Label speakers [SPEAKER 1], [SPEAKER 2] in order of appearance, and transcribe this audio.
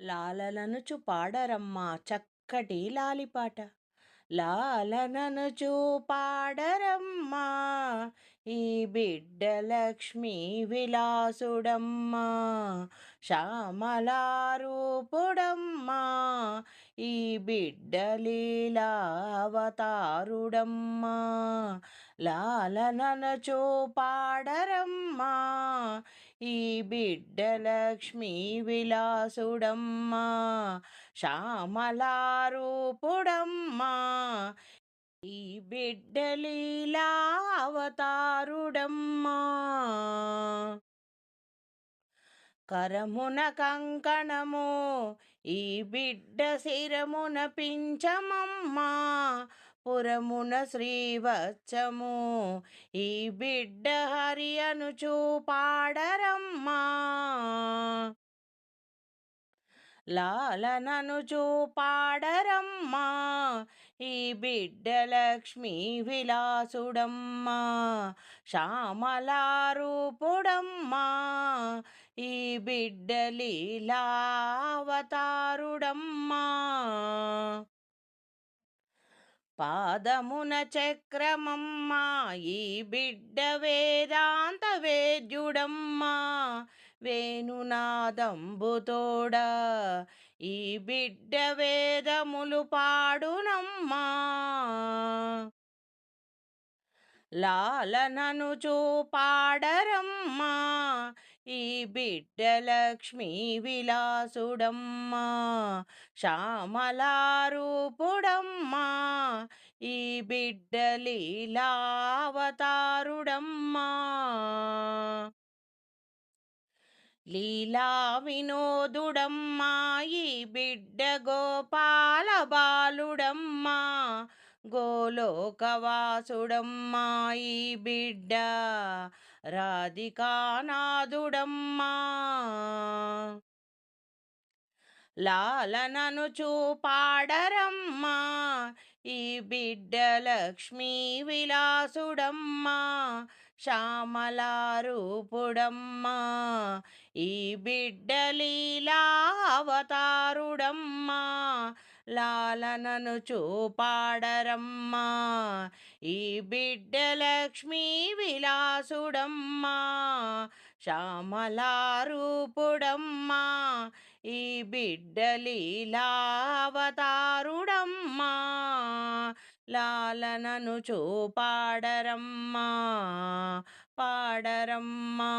[SPEAKER 1] లాలలనుచు పాడరమ్మా చక్కటి లాలిపాట. లాలననుచు పాడరమ్మా ఈ బిడ్డ లక్ష్మీ విలాసుడమ్మా శ్యామలారూపుడమ్మా ఈ బిడ్డ లీలావతారుడమ్మా. లాలననచో పాడరమ్మా ఈ బిడ్డ లక్ష్మీ విలాసుడమ్మా శ్యామలారూపుడమ్మా ఈ బిడ్డ లీలా అవతారుడమ్మా కరమున కంకణము ఈ బిడ్డ శిరమున పించమమ్మా పురమున శ్రీవచ్చము ఈ బిడ్డ హరి అనుచూ పాడరమ్మా. లాలనను చూపాడరమ్మా ఈ బిడ్డ లక్ష్మీ విలాసుడమ్మా. శ్యామలారూపుడమ్మా. ఈ బిడ్డ లీలావతారుడమ్మా. పాదమున చక్రమమ్మా ఈ బిడ్డ వేదాంత వేద్యుడమ్మా వేణునాదంబుతోడ ఈ బిడ్డ వేదములు పాడునమ్మా. లాలనను చూపాడరమ్మా ఈ బిడ్డ లక్ష్మి విలాసుడమ్మా శ్యామలారూపుడమ్మా ఈ బిడ్డ లీలావతారుడమ్మా. లీలా వినోదుడమ్మా ఈ బిడ్డ గోపాల బాలుడమ్మా గోలోకవాసుడమ్మా ఈ బిడ్డ రాధికానాథుడమ్మా. లాలనను చూపాడరమ్మా ఈ బిడ్డ లక్ష్మీ విలాసుడమ్మా శ్యామలారూపుడమ్మా ఈ బిడ్డ లీలావతారుడమ్మా. లాలనను చూపాడరమ్మా. ఈ బిడ్డ లక్ష్మీ విలాసుడమ్మా. శ్యామలారూపుడమ్మా. ఈ బిడ్డ లీలావతారుడమ్మా. లాలనను చూపాడరమ్మా. పాడరమ్మా.